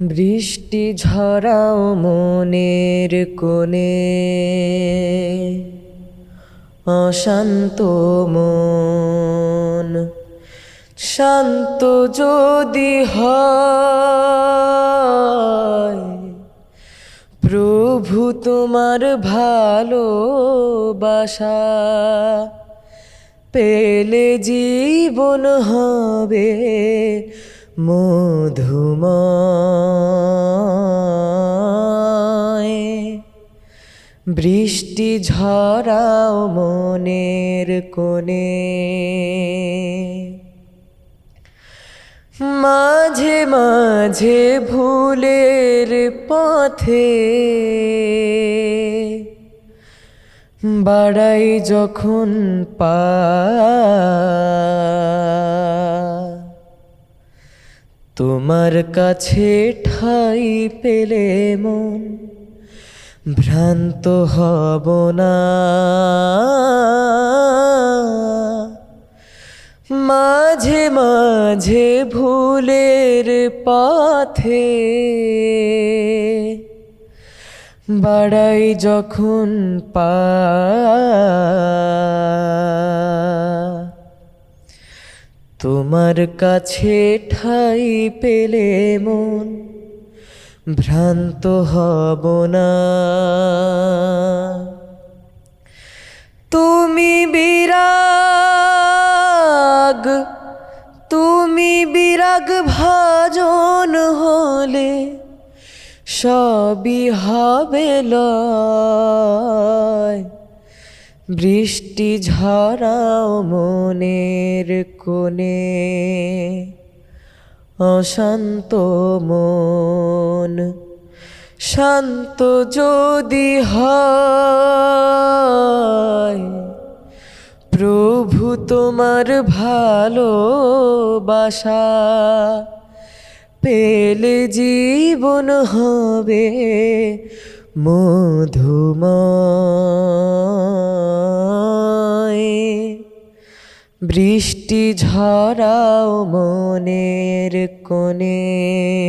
বৃষ্টি ঝরাও মনের কোণে। অশান্ত মন, শান্ত যদি হয়, প্রভু তোমার ভালোবাসা পেলে জীবন হবে। মধুময়। বৃষ্টি ঝরাও মনের কোণে। মাঝে মাঝে ভুলের পথে বাড়াই যখন পা তোমার কাছে ঠাই পেলে মন, ভ্রান্ত হব না। মাঝে মাঝে ভুলের পথে বাড়াই যখন পা তোমার কাছে ঠাই পেলে মন, ভ্রান্ত হব না। তুমি বিরাগ তুমি বিরাগ ভাজন হলে সবই হবে লয়। বৃষ্টি ঝরাও মনের কোণে, অশান্ত মন। শান্ত যদি হয়, প্রভু তোমার ভালোবাসা পেলে জীবন হবে মধুময়। বৃষ্টি ঝরাও মনের কোণে।